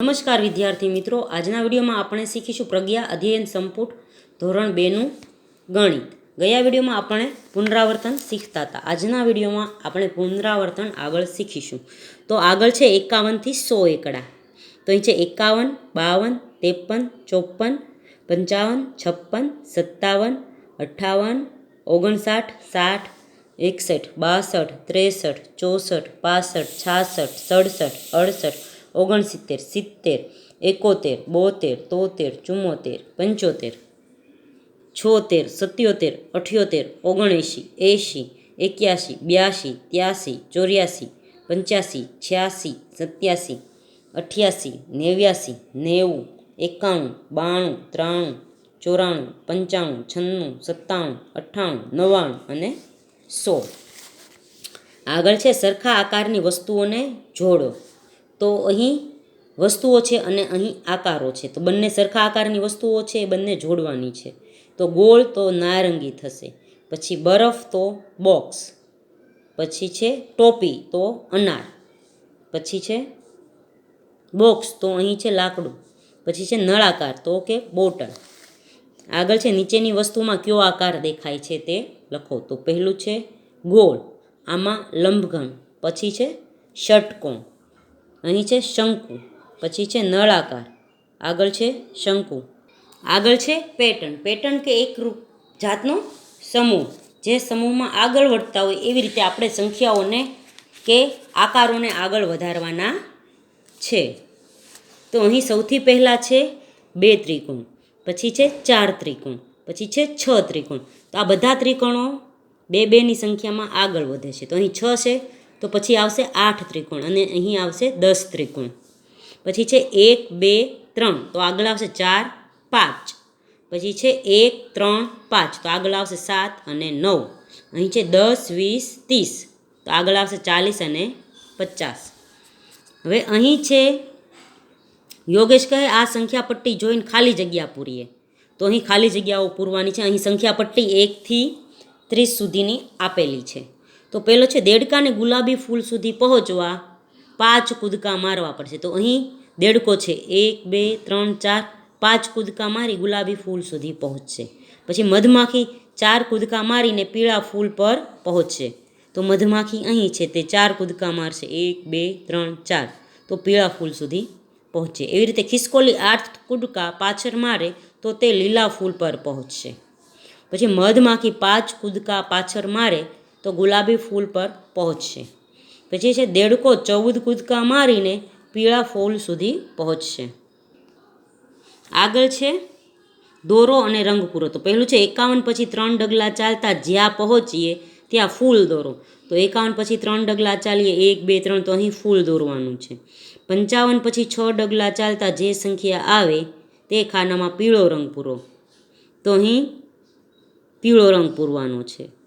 નમસ્કાર વિદ્યાર્થી મિત્રો. આજના વિડીયોમાં આપણે શીખીશું પ્રજ્ઞા અધ્યયન સંપુટ ધોરણ બેનું ગણિત. ગયા વિડીયોમાં આપણે પુનરાવર્તન શીખતા હતા. આજના વિડીયોમાં આપણે પુનરાવર્તન આગળ શીખીશું. તો આગળ છે એકાવનથી સો એકડા. તો અહીં છે એકાવન, બાવન, ત્રેપન, ચોપન, પંચાવન, છપ્પન, સત્તાવન અઠ્ઠાવન ઓગણસાઠ, સાઠ, એકસઠ, બાસઠ, ત્રેસઠ, ચોસઠ, પાસઠ, છાસઠ, સડસઠ, અડસઠ ઓગણસિત્તેર, સિત્તેર, એકોતેર, બોતેર, તોતેર, ચુમ્મોતેર, પંચોતેર, છોતેર, સત્યોતેર, અઠ્યોતેર, ઓગણએંશી, એંશી, એક્યાસી, બ્યાસી, ત્યાસી, ચોર્યાસી, પંચ્યાસી, છ્યાસી, સત્યાસી, અઠ્યાસી, નેવ્યાસી, નેવું, એકાણું, બાણું, ત્રાણું, ચોરાણું, પંચાણું, છન્નું, સત્તાણું, અઠ્ઠાણું, નવ્વાણું અને સો આગળ છે સરખા આકારની વસ્તુઓને જોડો. તો અહીં વસ્તુઓ છે અને અહીં આકારો છે. તો બંને સરખા આકારની વસ્તુઓ છે, એ બંને જોડવાની છે. તો ગોળ તો નારંગી થશે. પછી બરફ તો બોક્સ. પછી છે ટોપી તો અનાર. પછી છે બોક્સ તો અહીં છે લાકડું. પછી છે નળાકાર તો કે બોટલ. આગળ છે નીચેની વસ્તુમાં કયો આકાર દેખાય છે તે લખો. તો પહેલું છે ગોળ, આમાં લંબઘન. પછી છે ષટકોણ. અહીં છે શંકુ, પછી છે નળાકાર, આગળ છે શંકુ. આગળ છે પેટર્ન પેટર્ન કે એક રૂપ જાતનો સમૂહ, જે સમૂહમાં આગળ વધતા હોય એવી રીતે આપણે સંખ્યાઓને કે આકારોને આગળ વધારવાના છે. તો અહીં સૌથી પહેલાં છે બે ત્રિકોણ, પછી છે ચાર ત્રિકોણ, પછી છે છ ત્રિકોણ. તો આ બધા ત્રિકોણો બે બેની સંખ્યામાં આગળ વધે છે. તો અહીં છ છે તો પછી આવશે આઠ ત્રિકોણ અને અહીં આવશે દસ ત્રિકોણ. પછી છે એક, બે, ત્રણ. તો આગળ આવશે ચાર, પાંચ. પછી છે એક, ત્રણ, પાંચ. તો આગળ આવશે સાત અને નવ. અહીં છે દસ, વીસ, ત્રીસ. તો આગળ આવશે ચાલીસ અને પચાસ. હવે અહીં છે યોગેશ કહે આ સંખ્યા પટ્ટી જોઈને ખાલી જગ્યા પૂરીએ. તો અહીં ખાલી જગ્યાઓ પૂરવાની છે. અહીં સંખ્યા પટ્ટી એકથી ત્રીસ સુધીની આપેલી છે. તો પહેલો છે દેડકાને ગુલાબી ફૂલ સુધી પહોંચવા. પાંચ કૂદકા મારવા પડશે. તો અહીં દેડકો છે. એક, બે, ત્રણ, ચાર, પાંચ કૂદકા મારી ગુલાબી ફૂલ સુધી પહોંચશે. પછી મધમાખી ચાર કૂદકા મારીને પીળા ફૂલ પર પહોંચશે. તો મધમાખી અહીં છે, તે ચાર કૂદકા મારશે. એક, બે, ત્રણ, ચાર. તો પીળા ફૂલ સુધી પહોંચે એવી રીતે ખિસકોલી આઠ કૂદકા પાછળ મારે તો તે લીલા ફૂલ પર પહોંચશે. પછી મધમાખી પાંચ કૂદકા પાછળ મારે તો ગુલાબી ફૂલ પર પહોંચશે. પછી છે દેડકો ચૌદ કૂદકા મારીને પીળા ફૂલ સુધી પહોંચશે. આગળ છે દોરો અને રંગ પૂરો તો પહેલું છે એકાવન પછી ત્રણ ડગલા ચાલતા જ્યાં પહોંચીએ ત્યાં ફૂલ દોરો. તો એકાવન પછી ત્રણ ડગલા ચાલીએ, એક, બે, ત્રણ, તો અહીં ફૂલ દોરવાનું છે. પંચાવન પછી છ ડગલા ચાલતા જે સંખ્યા આવે તે ખાનામાં પીળો રંગ પૂરો તો અહીં પીળો રંગ પૂરવાનો છે.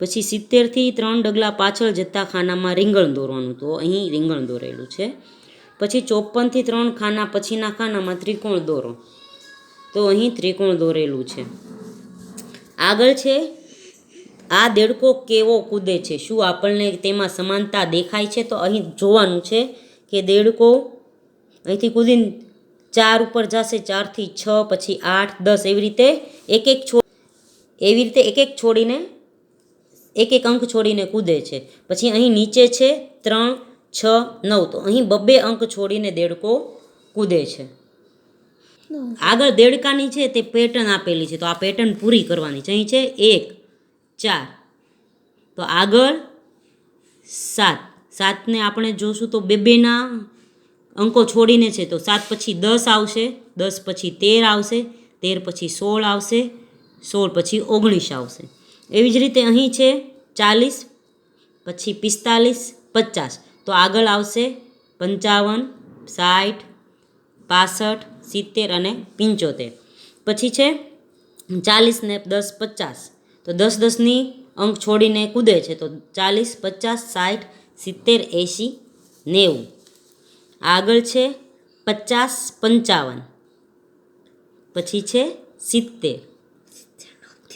પછી સિત્તેરથી ત્રણ ડગલા પાછળ જતા ખાનામાં રીંગણ દોરવાનું. તો અહીં રીંગણ દોરેલું છે. પછી ચોપનથી ત્રણ ખાના પછીના ખાનામાં ત્રિકોણ દોરો. તો અહીં ત્રિકોણ દોરેલું છે. આગળ છે, આ દેડકો કેવો કૂદે છે? શું આપણને તેમાં સમાનતા દેખાય છે? તો અહીં જોવાનું છે કે દેડકો અહીંથી કૂદીને ચાર ઉપર જશે, ચારથી છ, પછી આઠ, દસ, એવી રીતે એક એક છોડ એવી રીતે એક એક છોડીને એક એક અંક છોડીને કૂદે છે. પછી અહીં નીચે છે ત્રણ, છ, નવ. તો અહીં બબ્બે અંક છોડીને દેડકો કૂદે છે. આગળ દેડકાની છે તે પેટર્ન આપેલી છે. તો આ પેટર્ન પૂરી કરવાની છે. અહીં છે એક, ચાર. તો આગળ સાત. સાતને આપણે જોશું તો બે બેના અંકો છોડીને છે. તો સાત પછી દસ આવશે. દસ પછી તેર આવશે. તેર પછી સોળ આવશે. સોળ પછી ઓગણીસ આવશે. એવી જ રીતે અહીં છે ચાલીસ, પછી પિસ્તાલીસ, પચાસ. તો આગળ આવશે પંચાવન, સાઠ, પાસઠ, સિત્તેર અને પંચોતેર. પછી છે ચાલીસ ને દસ, પચાસ. તો દસ દસની અંક છોડીને કૂદે છે. તો ચાલીસ, પચાસ, સાઠ, સિત્તેર, એંશી, નેવું. આગળ છે પચાસ, પંચાવન. પછી છે સિત્તેર.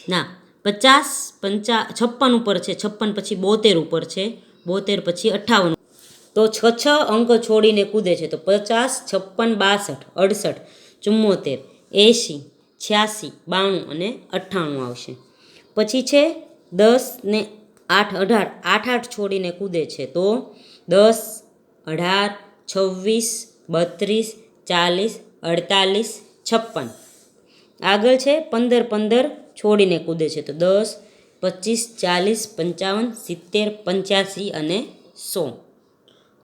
ના પચાસ, પંચા, છપ્પન ઉપર છે, છપ્પન પછી બોતેર ઉપર છે, બોતેર પછી અઠ્ઠાવન. તો છ છ અંક છોડીને કૂદે છે, તો પચાસ, છપ્પન, બાસઠ, અડસઠ, ચુમ્મોતેર, એંશી, છ્યાસી, બાણું અને અઠ્ઠાણું આવશે. પછી છે દસ ને આઠ, અઢાર, આઠ આઠ છોડીને કૂદે છે, તો દસ, અઢાર, છવ્વીસ, બત્રીસ, ચાલીસ, અડતાલીસ, છપ્પન. આગળ છે પંદર પંદર છોડીને કૂદે છે. તો દસ પચીસ ચાલીસ પંચાવન સિત્તેર પંચ્યાસી અને સો.